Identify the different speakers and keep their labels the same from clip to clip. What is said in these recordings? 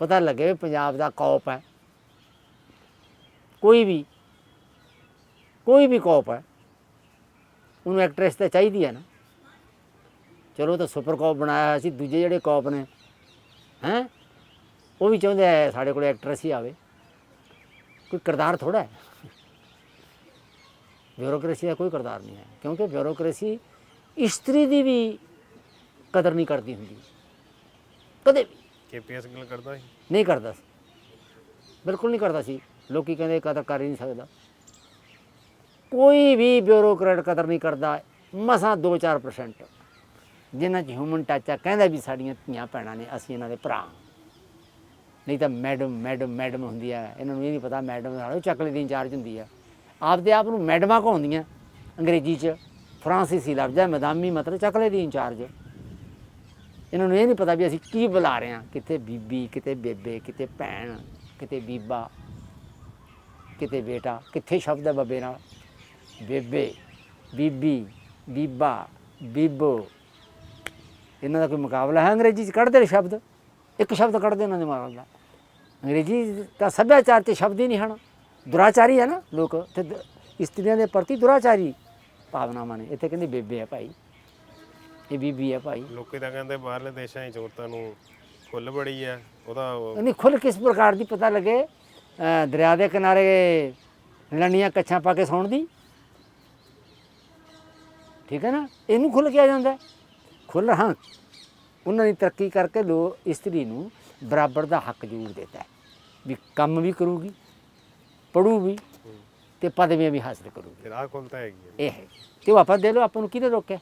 Speaker 1: ਪਤਾ ਲੱਗੇ ਵੀ ਪੰਜਾਬ ਦਾ ਕੌਪ ਹੈ। ਕੋਈ ਵੀ ਕੋਈ ਵੀ ਕੌਪ ਹੈ, ਉਹਨੂੰ ਐਕਟ੍ਰੈਸ ਤਾਂ ਚਾਹੀਦੀ ਹੈ ਨਾ। ਚਲੋ ਤਾਂ ਸੁਪਰ ਕੌਪ ਬਣਾਇਆ ਹੋਇਆ ਸੀ, ਦੂਜੇ ਜਿਹੜੇ ਕੌਪ ਨੇ, ਹੈ, ਉਹ ਵੀ ਚਾਹੁੰਦੇ ਆ ਸਾਡੇ ਕੋਲ ਐਕਟ੍ਰੈਸ ਹੀ ਆਵੇ। ਕੋਈ ਕਿਰਦਾਰ ਥੋੜਾ ਹੈ। ਬਿਊਰੋਕ੍ਰੇਸੀ ਦਾ ਕੋਈ ਕਿਰਦਾਰ ਨਹੀਂ ਹੈ, ਕਿਉਂਕਿ ਬਿਊਰੋਕ੍ਰੇਸੀ ਇਸਤਰੀ ਦੀ ਵੀ ਕਦਰ ਨਹੀਂ ਕਰਦੀ ਹੁੰਦੀ। ਕਦੇ ਵੀ।
Speaker 2: ਕੇਪੀਐਸ ਗੱਲ ਕਰਦਾ ਸੀ?
Speaker 1: ਨਹੀਂ ਕਰਦਾ ਸੀ। ਬਿਲਕੁਲ ਨਹੀਂ ਕਰਦਾ ਸੀ। ਲੋਕੀ ਕਹਿੰਦੇ ਕਦਰ ਕਰ ਹੀ ਨਹੀਂ ਸਕਦਾ। ਕੋਈ ਵੀ ਬਿਊਰੋਕਰੇਟ ਕਦਰ ਨਹੀਂ ਕਰਦਾ। ਮਸਾਂ 2-4% ਜਿਨ੍ਹਾਂ 'ਚ ਹਿਊਮਨ ਟੱਚ ਆ, ਕਹਿੰਦਾ ਵੀ ਸਾਡੀਆਂ ਧੀਆਂ ਭੈਣਾਂ ਨੇ, ਅਸੀਂ ਇਹਨਾਂ ਦੇ ਭਰਾ। ਨਹੀਂ ਤਾਂ ਮੈਡਮ ਮੈਡਮ ਮੈਡਮ ਹੁੰਦੀ ਆ। ਇਹਨਾਂ ਨੂੰ ਇਹ ਨਹੀਂ ਪਤਾ ਮੈਡਮ ਨਾਲੋਂ ਚੱਕਲੇ ਦੀ ਇੰਚਾਰਜ ਹੁੰਦੀ ਆ। ਆਪਦੇ ਆਪ ਨੂੰ ਮੈਡਮਾਂ ਕਹਾਉਂਦੀਆਂ ਅੰਗਰੇਜ਼ੀ 'ਚ। ਫਰਾਂਸੀਸੀ ਲਫ਼ਜ਼ ਹੈ ਮਦਾਮੀ ਮਤਲਬ ਚੱਕਲੇ ਦੀ ਇੰਚਾਰਜ। ਇਹਨਾਂ ਨੂੰ ਇਹ ਨਹੀਂ ਪਤਾ ਵੀ ਅਸੀਂ ਕੀ ਬੁਲਾ ਰਹੇ ਹਾਂ, ਕਿਤੇ ਬੀਬੀ, ਕਿਤੇ ਬੇਬੇ, ਕਿਤੇ ਭੈਣ, ਕਿਤੇ ਬੀਬਾ, ਕਿਤੇ ਬੇਟਾ, ਕਿੱਥੇ ਸ਼ਬਦ ਹੈ ਬੱਬੇ ਨਾਲ? ਬੇਬੇ, ਬੀਬੀ, ਬੀਬਾ, ਬੀਬੋ। ਇਹਨਾਂ ਦਾ ਕੋਈ ਮੁਕਾਬਲਾ ਹੈ ਅੰਗਰੇਜ਼ੀ ਚ? ਕੱਢਦੇ ਨੇ ਸ਼ਬਦ। ਇੱਕ ਸ਼ਬਦ ਕੱਢਦੇ ਇਹਨਾਂ ਦੇ ਮੁਕਾਬਲਾ ਅੰਗਰੇਜ਼ੀ ਦਾ ਸੱਭਿਆਚਾਰ ਤੇ ਸ਼ਬਦ ਹੀ ਨਹੀਂ ਹਨ। ਦੁਰਾਚਾਰੀ ਹੈ ਨਾ ਲੋਕ। ਤੇ ਇਸਤਰੀਆਂ ਦੇ ਪ੍ਰਤੀ ਦੁਰਾਚਾਰੀ ਭਾਵਨਾਵਾਂ ਨੇ। ਇੱਥੇ ਕਹਿੰਦੇ ਬੇਬੇ ਹੈ ਭਾਈ। ਇਹ ਬੀਬੀ ਹੈ ਭਾਈ।
Speaker 2: ਲੋਕੀ ਤਾਂ ਕਹਿੰਦੇ ਬਾਹਰਲੇ ਦੇਸ਼ਾਂ 'ਚ ਔਰਤਾਂ ਨੂੰ ਖੁੱਲ ਬੜੀ ਹੈ ਉਹਦਾ ਉਹ-
Speaker 1: ਨਹੀਂ ਖੁੱਲ ਕਿਸ ਪ੍ਰਕਾਰ ਦੀ ਪਤਾ ਲੱਗੇ? ਅਹ ਦਰਿਆ ਦੇ ਕਿਨਾਰੇ ਲੰਡੀਆਂ ਕੱਛਾਂ ਪਾ ਕੇ ਸੌਣ ਦੀ। ਠੀਕ ਹੈ ਨਾ? ਇਹਨੂੰ ਖੁੱਲ ਕਿਹਾ ਜਾਂਦਾ ਹੈ। ਖੁੱਲ ਹਾਂ। ਉਹਨਾਂ ਨੇ ਤਰੱਕੀ ਕਰਕੇ ਲੋ ਇਸਤਰੀ ਨੂੰ ਬਰਾਬਰ ਦਾ ਹੱਕ ਜ਼ਰੂਰ ਦਿੱਤਾ ਹੈ। ਵੀ ਕੰਮ ਵੀ ਕਰੂਗੀ ਪੜੂ ਵੀ ਤੇ ਪਦਵੀਆਂ ਵੀ ਹਾਸਲ ਕਰੂਗੀ।
Speaker 2: ਫਿਰ ਆਹ ਖੁੱਲ ਤਾਂ ਹੈਗੀ ਹੈ
Speaker 1: ਇਹ ਹੈ। ਤੇ ਉਹ ਆਪਾਂ ਦੇ ਲੋ ਆਪਾਂ ਨੂੰ ਕਿਹਨੇ ਰੋਕਿਆ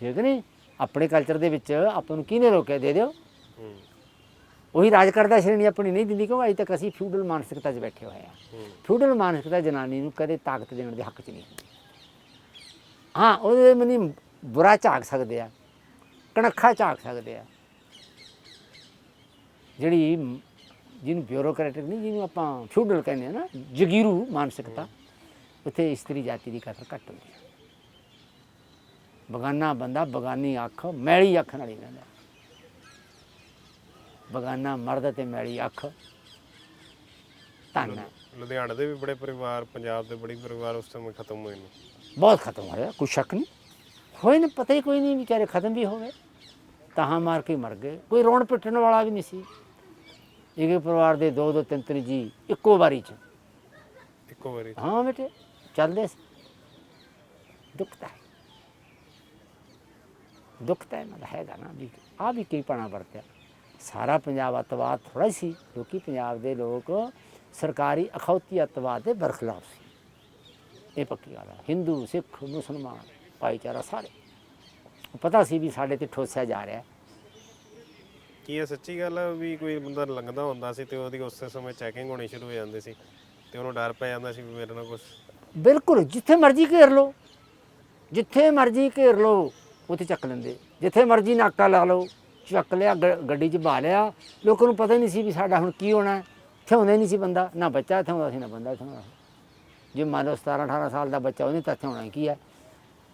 Speaker 1: ਠੀਕ ਨਹੀਂ? ਆਪਣੇ ਕਲਚਰ ਦੇ ਵਿੱਚ ਆਪਾਂ ਨੂੰ ਕਿਹਨੇ ਰੋਕਿਆ? ਦੇ ਦਿਓ। ਉਹੀ ਰਾਜ ਕਰਦਾ ਸ਼੍ਰੇਣੀ ਆਪਣੀ ਨਹੀਂ ਦਿੰਦੀ ਕਿਉਂ? ਅਜੇ ਤੱਕ ਅਸੀਂ ਫਿਊਡਲ ਮਾਨਸਿਕਤਾ 'ਚ ਬੈਠੇ ਹੋਏ ਆ ਫਿਊਡਲ ਮਾਨਸਿਕਤਾ ਜਨਾਨੀ ਨੂੰ ਕਦੇ ਤਾਕਤ ਦੇਣ ਦੇ ਹੱਕ 'ਚ ਨਹੀਂ ਹੁੰਦੀ। ਹਾਂ ਉਹਦੇ ਮਨੀ ਬੁਰਾ ਝਾਕ ਸਕਦੇ ਆ ਕਣਖਾ ਝਾਕ ਸਕਦੇ ਆ। ਜਿਹੜੀ ਜਿਹਨੂੰ ਬਿਊਰੋਕਰੈਟਿਕ ਨਹੀਂ ਜਿਹਨੂੰ ਆਪਾਂ ਫਿਊਡਲ ਕਹਿੰਦੇ ਆ ਨਾ ਜਗੀਰੂ ਮਾਨਸਿਕਤਾ ਉੱਥੇ ਇਸਤਰੀ ਜਾਤੀ ਦੀ ਕਦਰ ਘੱਟ ਹੁੰਦੀ ਹੈ ਬਗਾਨਾ ਬੰਦਾ ਬਗਾਨੀ ਅੱਖ ਮੈਲੀ ਅੱਖ ਨਾਲ ਹੀ ਰਹਿੰਦਾ। ਬਗਾਨਾ ਮਰਦ ਤੇ ਮੈਲੀ ਅੱਖ। ਧੰਨ ਹੈ।
Speaker 2: ਲੁਧਿਆਣੇ ਦੇ ਵੀ ਬੜੇ ਪਰਿਵਾਰ ਪੰਜਾਬ ਦੇ ਬੜੇ ਪਰਿਵਾਰ ਉਸ ਸਮੇਂ ਖਤਮ ਹੋਏ ਨੇ।
Speaker 1: ਬਹੁਤ ਖਤਮ ਹੋਇਆ ਕੋਈ ਸ਼ੱਕ ਨਹੀਂ। ਹੋਏ ਨੇ ਪਤਾ ਹੀ ਕੋਈ ਨਹੀਂ ਵਿਚਾਰੇ ਖਤਮ ਵੀ ਹੋ ਗਏ। ਤਾਹਾਂ ਮਾਰ ਕੇ ਮਰ ਗਏ। ਕੋਈ ਰੋਣ ਪਿੱਟਣ ਵਾਲਾ ਵੀ ਨਹੀਂ ਸੀ। ਇੱਕ ਪਰਿਵਾਰ ਦੇ ਦੋ ਦੋ ਤਿੰਨ ਤਿੰਨ ਜੀ ਇੱਕੋ ਵਾਰੀ ਚ।
Speaker 2: ਇੱਕੋ ਵਾਰੀ
Speaker 1: ਹਾਂ ਬੇਟੇ ਚੱਲਦੇ ਸੀ। ਦੁਖਦਾ ਹੈ। ਦੁਖਦਾ ਹੈ ਮਤਲਬ ਹੈਗਾ ਨਾ ਵੀ ਆ ਵੀ ਕੀ ਪਣਾ ਵਰਤਿਆ। ਸਾਰਾ ਪੰਜਾਬ ਅਤਵਾਦ ਥੋੜਾ ਸੀ ਕਿਉਂਕਿ ਪੰਜਾਬ ਦੇ ਲੋਕ ਸਰਕਾਰੀ ਅਖੌਤੀ ਅਤਵਾਦ ਦੇ ਬਰਖਲਾਫ ਸੀ। ਇਹ ਪੱਕੀ ਗੱਲ ਹੈ ਹਿੰਦੂ ਸਿੱਖ ਮੁਸਲਮਾਨ ਭਾਈਚਾਰਾ ਸਾਰੇ। ਪਤਾ ਸੀ ਵੀ ਸਾਡੇ ਤੇ ਠੋਸਿਆ ਜਾ ਰਿਹਾ।
Speaker 2: ਕੀ ਇਹ ਸੱਚੀ ਗੱਲ ਹੈ ਵੀ ਕੋਈ ਬੰਦਾ ਲੰਘਦਾ ਹੁੰਦਾ ਸੀ ਤੇ ਉਹਦੀ ਉਸੇ ਸਮੇਂ ਚੈਕਿੰਗ ਹੋਣੀ ਸ਼ੁਰੂ ਹੋ ਜਾਂਦੀ ਸੀ ਤੇ ਉਹਨੂੰ ਡਰ ਪੈ ਜਾਂਦਾ ਸੀ ਵੀ ਮੇਰੇ ਨਾਲ ਕੁਝ
Speaker 1: ਬਿਲਕੁਲ ਜਿੱਥੇ ਮਰਜ਼ੀ ਘੇਰ ਲਓ। ਜਿੱਥੇ ਮਰਜ਼ੀ ਘੇਰ ਲਓ। ਉੱਥੇ ਚੱਕ ਲੈਂਦੇ। ਜਿੱਥੇ ਮਰਜ਼ੀ ਨਾਕਾ ਲਾ ਲਓ ਚੱਕ ਲਿਆ ਗੱਡੀ 'ਚ ਬਾ ਲਿਆ। ਲੋਕਾਂ ਨੂੰ ਪਤਾ ਹੀ ਨਹੀਂ ਸੀ ਵੀ ਸਾਡਾ ਹੁਣ ਕੀ ਹੋਣਾ ਥਿਆਉਂਦਾ ਹੀ ਨਹੀਂ ਸੀ ਬੰਦਾ। ਨਾ ਬੱਚਾ ਥਿਆਉਂਦਾ ਸੀ ਨਾ ਬੰਦਾ ਥਿਆਉਂਦਾ ਸੀ। ਜੇ ਮੰਨ ਲਓ 17 18 ਸਾਲ ਦਾ ਬੱਚਾ ਉਹਨੇ ਤਾਂ ਥਿਆਉਣਾ ਕੀ ਹੈ?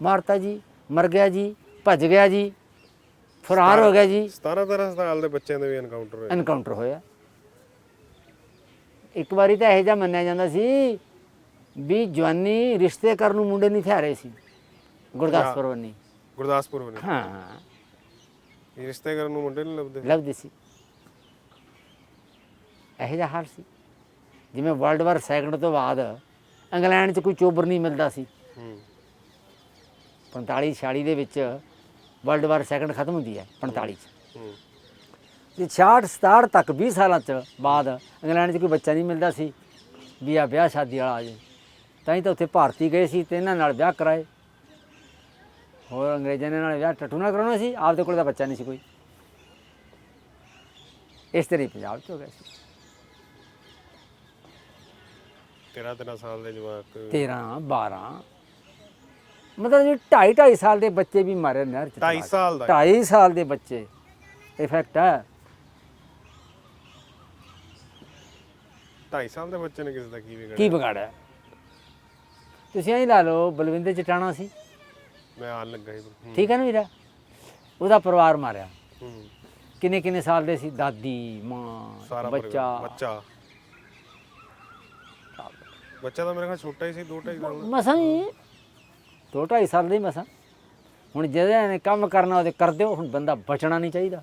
Speaker 1: ਮਾਰਤਾ ਜੀ ਮਰ ਗਿਆ ਜੀ ਭੱਜ ਗਿਆ ਜੀ ਫਰਾਰ ਹੋ ਗਿਆ ਜੀ।
Speaker 2: 17 17 ਸਾਲ ਦੇ ਬੱਚਿਆਂ ਦੇ ਵੀ ਐਨਕਾਊਂਟਰ ਹੋਏ।
Speaker 1: ਐਨਕਾਊਂਟਰ ਹੋਇਆ। ਇੱਕ ਵਾਰੀ ਤਾਂ ਇਹੋ ਜਿਹਾ ਮੰਨਿਆ ਜਾਂਦਾ ਸੀ ਵੀ ਜਵਾਨੀ ਰਿਸ਼ਤੇ ਕਰਨ ਨੂੰ ਮੁੰਡੇ ਨਹੀਂ ਥਿਆਰੇ ਸੀ। ਗੁਰਦਾਸਪੁਰ ਵੰਨੀ
Speaker 2: ਗੁਰਦਾਸਪੁਰ ਬਣੇ
Speaker 1: ਹਾਂ।
Speaker 2: ਇਹ ਰਿਸ਼ਤੇ ਕਰਨ ਨੂੰ ਮੁੰਡੇ ਨਹੀਂ ਲੱਭਦੇ।
Speaker 1: ਲੱਭਦੇ ਸੀ। ਇਹੋ ਜਿਹਾ ਹਾਲ ਸੀ। ਜਿਵੇਂ ਵਰਲਡ ਵਾਰ ਸੈਕੰਡ ਤੋਂ ਬਾਅਦ ਇੰਗਲੈਂਡ 'ਚ ਕੋਈ ਚੋਬਰ ਨਹੀਂ ਮਿਲਦਾ ਸੀ।
Speaker 2: ਹੂੰ।
Speaker 1: 45 46 ਦੇ ਵਿੱਚ ਵਰਲਡ ਵਾਰ ਸੈਕੰਡ ਖਤਮ ਹੁੰਦੀ ਹੈ 45 'ਚ।
Speaker 2: ਹੂੰ।
Speaker 1: ਤੇ 66 67 ਤੱਕ 20 ਸਾਲਾਂ ਚ ਬਾਅਦ ਇੰਗਲੈਂਡ 'ਚ ਕੋਈ ਬੱਚਾ ਨਹੀਂ ਮਿਲਦਾ ਸੀ ਵੀ ਆ ਵਿਆਹ ਸ਼ਾਦੀ ਵਾਲਾ ਆ ਜੇ ਤਾਂ ਹੀ ਤਾਂ ਉੱਥੇ ਭਾਰਤੀ ਗਏ ਸੀ ਤੇ ਇਹਨਾਂ ਨਾਲ ਵਿਆਹ ਕਰਾਏ। ਹੋਰ ਅੰਗਰੇਜ਼ਾਂ ਨੇ ਨਾਲ ਵਿਆਹ ਟੱਟੂ ਨਾਲ ਕਰਾਉਣਾ ਸੀ ਆਪਦੇ ਕੋਲ ਤਾਂ ਬੱਚਾ ਨਹੀਂ ਸੀ ਕੋਈ। ਇਸ ਤਰ੍ਹਾਂ ਹੀ ਪੰਜਾਬ 'ਚ ਹੋ ਗਿਆ ਸੀ।
Speaker 2: 13 13 ਸਾਲ ਦੇ ਜਵਾਕ।
Speaker 1: 13 12 ਮਤਲਬ ਜੀ 2.5 2.5 ਸਾਲ ਦੇ ਬੱਚੇ ਵੀ ਮਾਰੇ ਨਹਿਰ 'ਚ
Speaker 2: 2.5 ਸਾਲ ਦਾ।
Speaker 1: 2.5 ਸਾਲ ਦੇ ਬੱਚੇ। ਇਫੈਕਟ ਹੈ।
Speaker 2: 2.5 ਸਾਲ ਦੇ ਬੱਚੇ ਨੇ ਕਿਸੇ ਦਾ ਕੀ ਵਿਗੜਿਆ?
Speaker 1: ਕੀ ਵਿਗਾੜਿਆ? ਤੁਸੀਂ ਐਂ ਲਾ ਲਓ ਬਲਵਿੰਦਰ ਚਟਾਣਾ ਸੀ।
Speaker 2: ਮੈਂ ਆਣ ਲੱਗਾ ਸੀ। ਹੂੰ,
Speaker 1: ਠੀਕ ਹੈ ਨਾ ਵੀਰਾ? ਉਹਦਾ ਪਰਿਵਾਰ ਮਾਰਿਆ।
Speaker 2: ਹੂੰ।
Speaker 1: ਕਿੰਨੇ ਕਿੰਨੇ ਸਾਲ ਦੇ ਸੀ? ਦਾਦੀ ਮਾਂ
Speaker 2: ਸਾਰਾ
Speaker 1: ਬੱਚਾ।
Speaker 2: ਬੱਚਾ। ਬੱਚਾ ਤਾਂ ਮੇਰੇ ਖਿਆਲ ਛੋਟਾ ਹੀ ਸੀ 2 2.5 ਸਾਲ ਦਾ।
Speaker 1: ਮਸਾਂ ਹੀ ਦੋ ਢਾਈ ਸਾਲ ਦੇ ਮਸਾਂ। ਹੁਣ ਜਿਹਦੇ ਨੇ ਕੰਮ ਕਰਨਾ ਉਹਦੇ ਕਰ ਦਿਓ ਹੁਣ ਬੰਦਾ ਬਚਣਾ ਨਹੀਂ ਚਾਹੀਦਾ।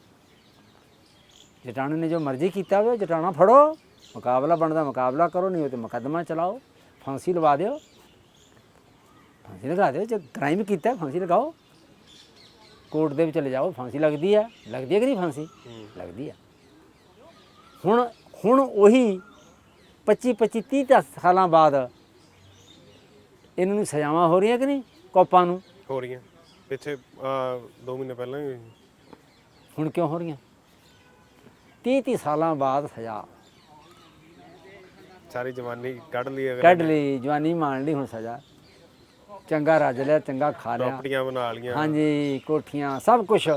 Speaker 1: ਜਟਾਣੇ ਨੇ ਜੋ ਮਰਜ਼ੀ ਕੀਤਾ ਹੋਵੇ ਜਟਾਣਾ ਫੜੋ। ਮੁਕਾਬਲਾ ਬਣਦਾ ਮੁਕਾਬਲਾ ਕਰੋ ਨਹੀਂ ਉਹ ਤੇ ਮੁਕੱਦਮਾ ਚਲਾਓ। ਫਾਂਸੀ ਲਵਾ ਦਿਓ। ਫਾਂਸੀ ਲਗਾ ਦਿਓ ਜੇ ਕ੍ਰਾਈਮ ਕੀਤਾ ਫਾਂਸੀ ਲਗਾਓ। ਕੋਰਟ ਦੇ ਵਿੱਚ ਲੈ ਜਾਓ ਫਾਂਸੀ ਲੱਗਦੀ ਹੈ ਲੱਗਦੀ ਹੈ ਕਿ ਨਹੀਂ ਫਾਂਸੀ? ਲੱਗਦੀ ਆ। ਹੁਣ ਹੁਣ ਉਹੀ 25 25 30 ਦਸ ਸਾਲਾਂ ਬਾਅਦ ਇਹਨਾਂ ਨੂੰ ਸਜ਼ਾਵਾਂ ਹੋ ਰਹੀਆਂ ਕਿ ਨਹੀਂ? ਕੋਪਾਂ ਨੂੰ।
Speaker 2: ਹੋ ਰਹੀਆਂ। ਪਿੱਛੇ 2 ਮਹੀਨੇ ਪਹਿਲਾਂ ਹੀ।
Speaker 1: ਹੁਣ ਕਿਉਂ ਹੋ ਰਹੀਆਂ? 30 30 ਸਾਲਾਂ ਬਾਅਦ ਸਜ਼ਾ।
Speaker 2: ਸਾਰੀ ਜਵਾਨੀ ਕੱਢ ਲਈ
Speaker 1: ਕੱਢ ਲਈ ਜਵਾਨੀ ਮਾਣ ਲਈ ਹੁਣ ਸਜ਼ਾ। ਚੰਗਾ ਰੱਜ ਲਿਆ ਚੰਗਾ ਖਾ ਲਿਆ।
Speaker 2: ਪ੍ਰਾਪਰਟੀਆਂ ਬਣਾ ਲੀਆਂ।
Speaker 1: ਹਾਂਜੀ ਕੋਠੀਆਂ ਸਭ ਕੁਝ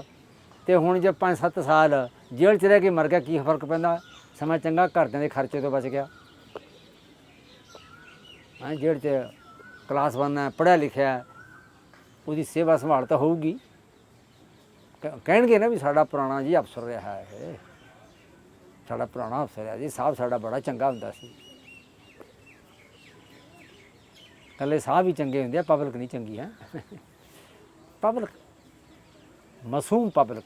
Speaker 1: ਤੇ ਹੁਣ ਜੇ 5-7 ਸਾਲ ਜੇਲ੍ਹ ਚ ਰਹਿ ਕੇ ਮਰ ਗਿਆ ਕੀ ਫ਼ਰਕ ਪੈਂਦਾ? ਸਮਾਂ ਚੰਗਾ ਘਰਦਿਆਂ ਦੇ ਖਰਚੇ ਤੋਂ ਬਚ ਗਿਆ। ਹਾਂ ਜੇਲ੍ਹ ਚ ਕਲਾਸ ਬੰਨਾ ਪੜ੍ਹਿਆ ਲਿਖਿਆ ਉਹਦੀ ਸੇਵਾ ਸੰਭਾਲ ਤਾਂ ਹੋਊਗੀ। ਕਹਿਣਗੇ ਨਾ ਵੀ ਸਾਡਾ ਪੁਰਾਣਾ ਜੀ ਅਫਸਰ ਰਿਹਾ ਹੈ। ਇਹ। ਸਾਡਾ ਪੁਰਾਣਾ ਅਫਸਰ ਹੈ ਜੀ ਸਾਹਿਬ ਸਾਡਾ ਬੜਾ ਚੰਗਾ ਹੁੰਦਾ ਸੀ। ਕੱਲੇ ਸਾਹਿਬ ਹੀ ਚੰਗੇ ਹੁੰਦੇ ਆ ਪਬਲਿਕ ਨਹੀਂ ਚੰਗੀ ਹੈ। ਪਬਲਿਕ ਮਾਸੂਮ ਪਬਲਿਕ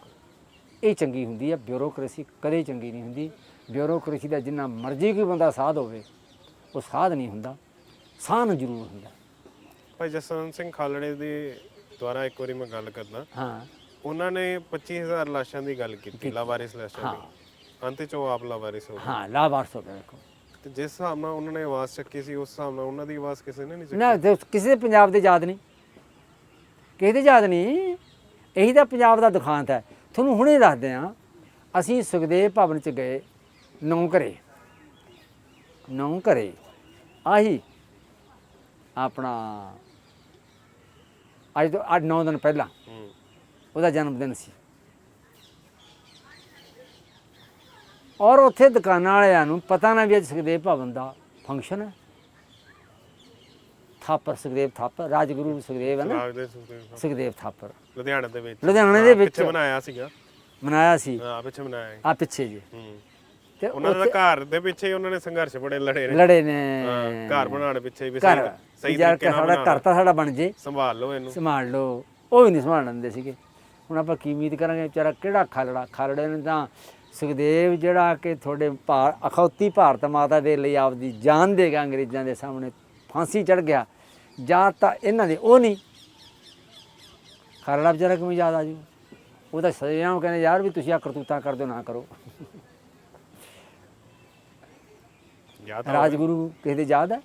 Speaker 1: ਇਹ ਚੰਗੀ ਹੁੰਦੀ ਹੈ ਬਿਊਰੋਕ੍ਰੇਸੀ ਕਦੇ ਚੰਗੀ ਨਹੀਂ ਹੁੰਦੀ। ਬਿਊਰੋਕ੍ਰੇਸੀ ਦਾ ਜਿੰਨਾ ਮਰਜ਼ੀ ਕੋਈ ਬੰਦਾ ਸਾਧ ਹੋਵੇ ਉਹ ਸਾਧ ਨਹੀਂ ਹੁੰਦਾ ਸਾਨ ਜ਼ਰੂਰ ਹੁੰਦਾ।
Speaker 2: ਭਾਈ ਜਸਵੰਤ ਸਿੰਘ ਖਾਲੜੇ ਦੇ ਦੁਆਰਾ ਇੱਕ ਵਾਰੀ ਮੈਂ ਗੱਲ ਕਰਦਾ।
Speaker 1: ਹਾਂ।
Speaker 2: ਉਹਨਾਂ ਨੇ 25000 ਲਾਸ਼ਾਂ ਦੀ ਗੱਲ ਕੀਤੀ ਲਾਵਾਰਿਸ ਲਾਸ਼ਾਂ ਦੀ। ਅੰਤ ਚ ਉਹ ਆਪ ਲਾਵਾਰਿਸ ਹੋ ਗਏ।
Speaker 1: ਹਾਂ ਲਾਭਾਰਥ ਹੋ ਦੇਖੋ
Speaker 2: ਤੇ ਜਿਸ ਹਿਸਾਬ ਨਾਲ ਉਹਨਾਂ ਨੇ ਆਵਾਜ਼ ਚੱਕੀ ਸੀ ਉਸ ਹਿਸਾਬ ਨਾਲ ਉਹਨਾਂ ਦੀ ਆਵਾਜ਼ ਕਿਸੇ ਨੇ ਨਹੀਂ ਚੱਕੀ।
Speaker 1: ਨਾ ਤੇ ਕਿਸੇ ਦੇ ਪੰਜਾਬ ਦੇ ਯਾਦ ਨਹੀਂ। ਕਿਸੇ ਦੇ ਯਾਦ ਨਹੀਂ। ਇਹੀ ਤਾਂ ਪੰਜਾਬ ਦਾ ਦੁਖਾਂਤ ਹੈ। ਤੁਹਾਨੂੰ ਹੁਣੇ ਦੱਸਦੇ ਆ ਅਸੀਂ ਸੁਖਦੇਵ ਭਵਨ ਚ ਗਏ ਨੌ ਘਰੇ। ਨੌ ਘਰੇ। ਆਹੀ ਆਪਣਾ ਅੱਜ ਤੋਂ 8-9 ਦਿਨ ਪਹਿਲਾਂ ਉਹਦਾ ਜਨਮ ਦਿਨ ਸੀ। ਔਰ ਉੱਥੇ ਦੁਕਾਨਾਂ ਵਾਲਿਆਂ ਨੂੰ ਪਤਾ ਨਾ ਵੀ ਅੱਜ ਸੁਖਦੇਵ ਭਵਨ ਦਾ ਫੰਕਸ਼ਨ ਹੈ। ਥਾਪਰ ਸੁਖਦੇਵ ਥਾਪਰ ਰਾਜਗੁਰੂ ਸੁਖਦੇਵ ਹੈ ਨਾ।
Speaker 2: ਦੇ ਸੁਖਦੇਵ
Speaker 1: ਥਾਪਰ।
Speaker 2: ਲੁਧਿਆਣੇ ਦੇ ਵਿੱਚ।
Speaker 1: ਲੁਧਿਆਣੇ ਦੇ ਵਿੱਚ।
Speaker 2: ਪਿੱਛੇ ਬਣਾਇਆ ਸੀਗਾ।
Speaker 1: ਮਨਾਇਆ ਸੀ।
Speaker 2: ਹਾਂ ਪਿੱਛੇ ਬਣਾਇਆ।
Speaker 1: ਆ ਪਿੱਛੇ ਜੀ।
Speaker 2: ਹੂੰ।
Speaker 1: ਤੇ
Speaker 2: ਉਹਨਾਂ ਦਾ ਘਰ ਦੇ ਪਿੱਛੇ ਹੀ ਉਹਨਾਂ ਨੇ ਸੰਘਰਸ਼ ਬੜੇ ਲੜੇ ਨੇ।
Speaker 1: ਲੜੇ ਨੇ।
Speaker 2: ਘਰ ਬਣਾਉਣ ਪਿੱਛੇ ਵੀ ਸਹੀ ਸਹੀ ਤਰੀਕੇ ਨਾਲ
Speaker 1: ਸਾਡਾ। ਘਰ ਤਾਂ ਸਾਡਾ ਬਣ ਜੇ।
Speaker 2: ਸੰਭਾਲ ਲਓ ਇਹਨੂੰ।
Speaker 1: ਸੰਭਾਲ ਲਓ। ਉਹ ਵੀ ਨਹੀਂ ਸੰਭਾਲਣ ਦਿੰਦੇ ਸੀਗੇ। ਹੁਣ ਆਪਾਂ ਕੀ ਉਮੀਦ ਕਰਾਂਗੇ? ਵਿਚਾਰਾ ਕਿਹੜਾ ਖਾਲੜਾ? ਖਾਲੜੇ ਨੇ ਤਾਂ ਸੁਖਦੇਵ ਜਿਹੜਾ ਕਿ ਤੁਹਾਡੇ ਭਾਰ ਅਖੌਤੀ ਭਾਰਤ ਮਾਤਾ ਦੇ ਲਈ ਆਪਦੀ ਜਾਨ ਦੇਗਾ ਅੰਗਰੇਜ਼ਾਂ ਦੇ ਸਾਹਮਣੇ ਫਾਂਸੀ ਚੜ ਗਿਆ ਜਾਂ ਤਾਂ ਇਹਨਾਂ ਦੇ ਉਹ ਨਹੀਂ। ਖਾਲੜਾ ਵਿਚਾਰਾ ਕਿਵੇਂ ਯਾਦ ਆ ਜੂ? ਉਹ ਤਾਂ ਸਜ਼ਾ ਨੂੰ ਕਹਿੰਦੇ ਯਾਰ ਵੀ ਤੁਸੀਂ ਆ ਕਰਤੂਤਾਂ ਕਰ ਦਿਓ ਨਾ ਕਰੋ।
Speaker 2: ਯਾਦ
Speaker 1: ਰਾਜਗੁਰੂ ਕਿਸੇ ਦੇ ਯਾਦ ਹੈ